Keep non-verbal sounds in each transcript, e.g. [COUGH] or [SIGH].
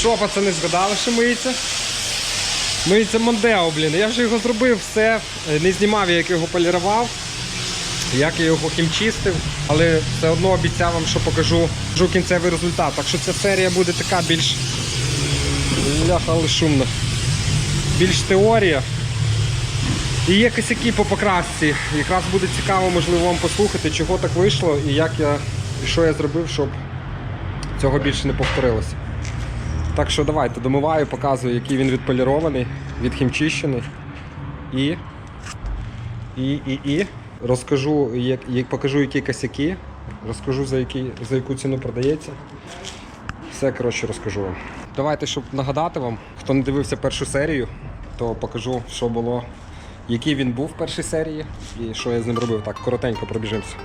що, пацани, згадали, що миється? Миється Мондео, блін. Я вже його зробив, все. Не знімав, я, як його полірував, як я його хімчистив, але все одно обіцяв вам, що покажу кінцевий результат. Так що ця серія буде така більш. Ляха, але шумно. Більш теорія. І є косяки по покрасці. Якраз буде цікаво, можливо, вам послухати, чого так вийшло і як я і що я зробив, щоб цього більше не повторилося. Так що давайте домиваю, показую, який він відполірований, відхімчищений. І, і, і, і розкажу, як, як, покажу, які косяки, розкажу, за, які, за яку ціну продається. Все, коротше, розкажу вам. Давайте, щоб нагадати вам, хто не дивився першу серію, то покажу, що було, який він був в першій серії і що я з ним робив. Так, коротенько пробіжимося.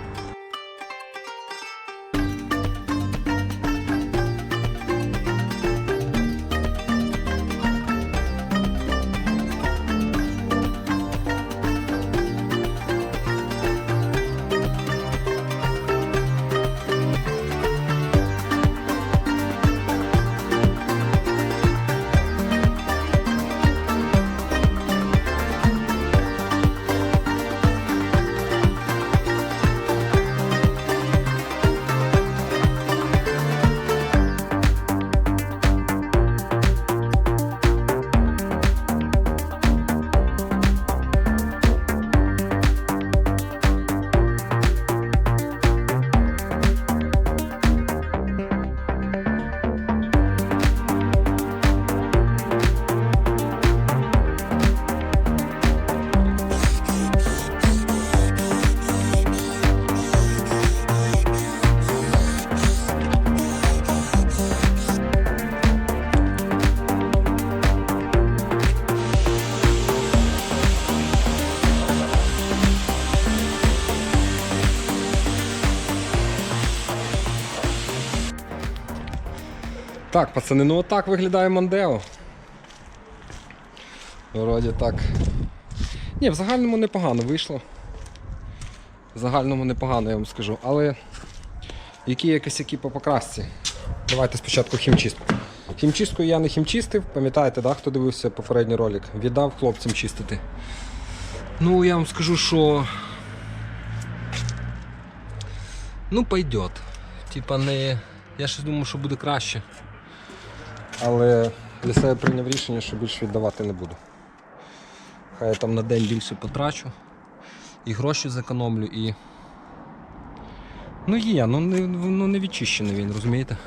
Так, пацани, ну отак виглядає Мондео. Вроді так. Ні, в загальному непогано вийшло. В загальному непогано, я вам скажу. Але які є косяки по покрасці? Давайте спочатку хімчистку. Хімчистку я не хімчистив, пам'ятаєте, да, хто дивився попередній ролик? Віддав хлопцям чистити. Ну, я вам скажу, що. Ну, пойдет. Типа не. Я щось думав, що буде краще. Але для себе прийняв рішення, що більше віддавати не буду. Хай я там на день більше потрачу, і гроші зекономлю, і. Ну є, ну не, ну не відчищений він, розумієте?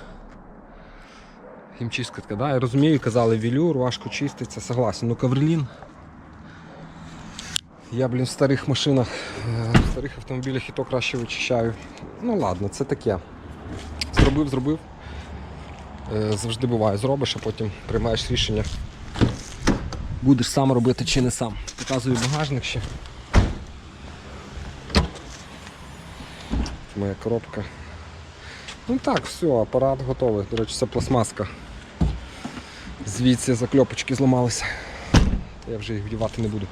Хімчистка така, да? Я розумію, казали вілюр, важко чиститься, согласен. Ну каврелін. Я, блін, в старих машинах, е, в старих автомобілях і то краще вичищаю. Ну ладно, це таке. Зробив, зробив. Е, Завжди буває, зробиш, а потім приймаєш рішення. Будеш сам робити чи не сам. Показую багажник ще. Моя коробка. Ну так, все, апарат готовий. До речі, це пластмаска. Звідси закльопочки зламалися. Я вже їх вдівати не буду.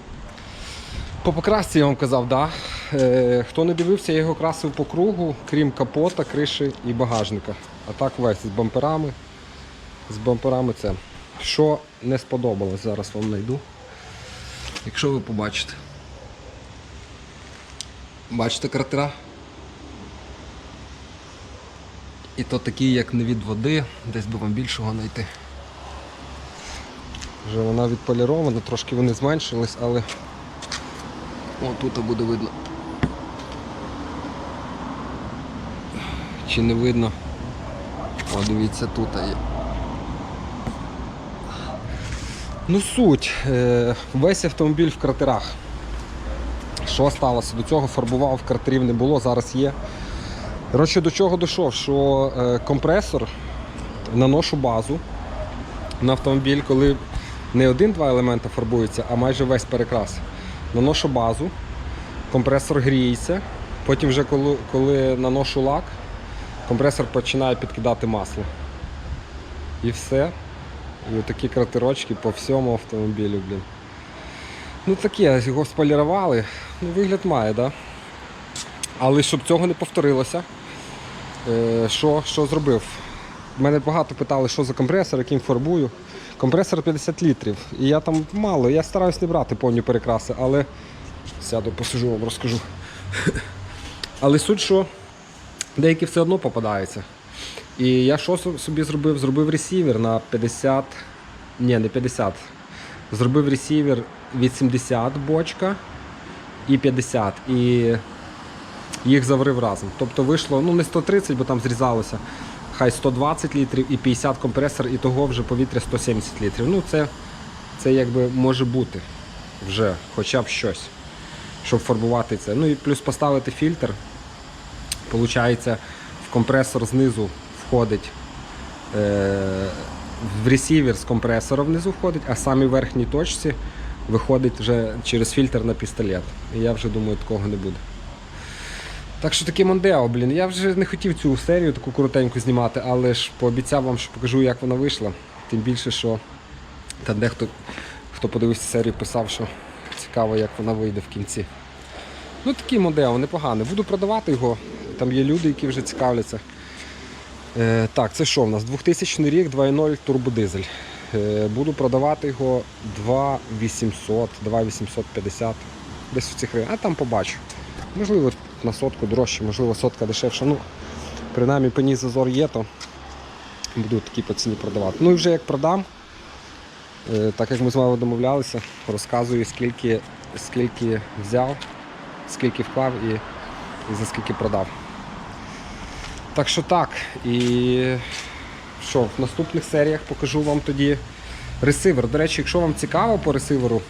По покрасці я вам казав, да. Е, хто не дивився, я його красив по кругу, крім капота, криші і багажника. А так весь з бамперами. З бамперами це. Що не сподобалось, зараз вам знайду. Якщо ви побачите. Бачите кратера? І то такі, як не від води, десь би вам більшого знайти. Вже вона відполірована, трошки вони зменшились, але о, тут буде видно. Чи не видно? О, дивіться, тут є. Ну суть. Е, Весь автомобіль в кратерах. Що сталося? До цього фарбував, кратерів не було, зараз є. Коротше, до чого дійшов, що е, компресор наношу базу на автомобіль, коли не один-два елемента фарбуються, а майже весь перекрас. Наношу базу, компресор гріється, потім вже коли, коли наношу лак, компресор починає підкидати масло. І все. І отакі кратерочки по всьому автомобілю, блін. Ну таке, його сполірували. Ну, вигляд має, да? Але щоб цього не повторилося, е, що, що зробив? мене багато питали, що за компресор, яким фарбую. Компресор 50 літрів. І я там мало, я стараюсь не брати повні перекраси, але сяду, посижу вам розкажу. [LAUGHS] Але суть, що деякі все одно попадаються. І я що собі зробив? Зробив ресівер на 50. Ні, не 50. Зробив ресівер 80 бочка і 50. І їх заварив разом. Тобто вийшло ну не 130, бо там зрізалося. Хай 120 літрів і 50 компресор, і того вже повітря 170 літрів. Ну це, це якби може бути вже хоча б щось, щоб фарбувати це. Ну і плюс поставити фільтр. Получається, в компресор знизу входить. Е- в ресівер з компресора внизу входить, а самі верхній точці виходить вже через фільтр на пістолет. І я вже думаю, такого не буде. Так що таке Мондео, блін. Я вже не хотів цю серію таку коротеньку знімати, але ж пообіцяв вам, що покажу, як вона вийшла. Тим більше, що та дехто, хто подивився серію, писав, що цікаво, як вона вийде в кінці. Ну такий Мондео, непоганий. Буду продавати його. Там є люди, які вже цікавляться. Е, так, це що в нас? 2000 рік, 2.0 турбодизель. Е, буду продавати його 2800, 2850. Десь в цих районах. А там побачу. Можливо, на сотку дорожче, можливо, сотка дешевша. Ну, принаймні пені зазор є, то буду такі по ціні продавати. Ну і вже як продам, е, так як ми з вами домовлялися, розказую, скільки, скільки взяв, скільки вклав і, і за скільки продав. Так що так. І що, в наступних серіях покажу вам тоді ресивер. До речі, якщо вам цікаво по ресиверу,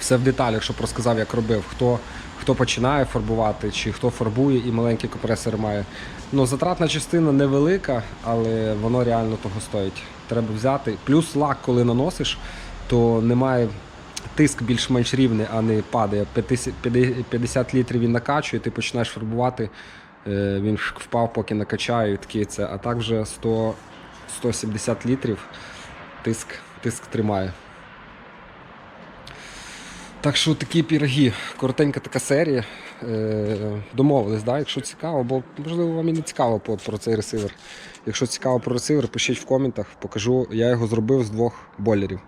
все в деталях, щоб розказав, як робив, хто, хто починає фарбувати, чи хто фарбує і маленький компресор має. Ну, затратна частина невелика, але воно реально того стоїть. Треба взяти. Плюс лак, коли наносиш, то немає. Тиск більш-менш рівний, а не падає. 50 50 літрів він накачує, ти починаєш фарбувати, він впав, поки накачає, і таке це. А так вже 100, 170 літрів тиск, тиск тримає. Так що такі піроги, коротенька така серія. Е, домовились, да? якщо цікаво, бо можливо вам і не цікаво про цей ресивер. Якщо цікаво про ресивер, пишіть в коментах, покажу. Я його зробив з двох бойлерів.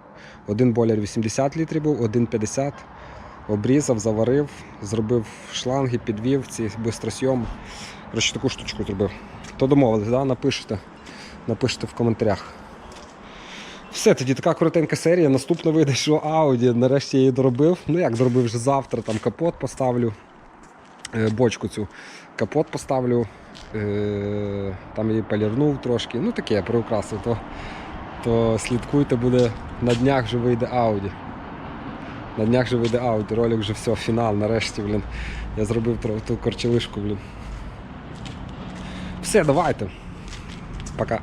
Один бойлер 80 літрів був, один 50. Обрізав, заварив, зробив шланги, підвів ці бистросйом. Коротше, таку штучку зробив. То домовились, да? напишете, напишете в коментарях. Все, тоді така коротенька серія. Наступна вийде, що Audi. Нарешті я її доробив. Ну як доробив вже завтра, там капот поставлю. е, Бочку цю капот поставлю. е, Там її полірнув трошки. Ну таке приукрасив, то, то слідкуйте, буде на днях вже вийде Audi. На днях же вийде Audi. Ролик вже все, фінал, нарешті, блін. Я зробив ту корчелишку, блін. Все, давайте. Пока.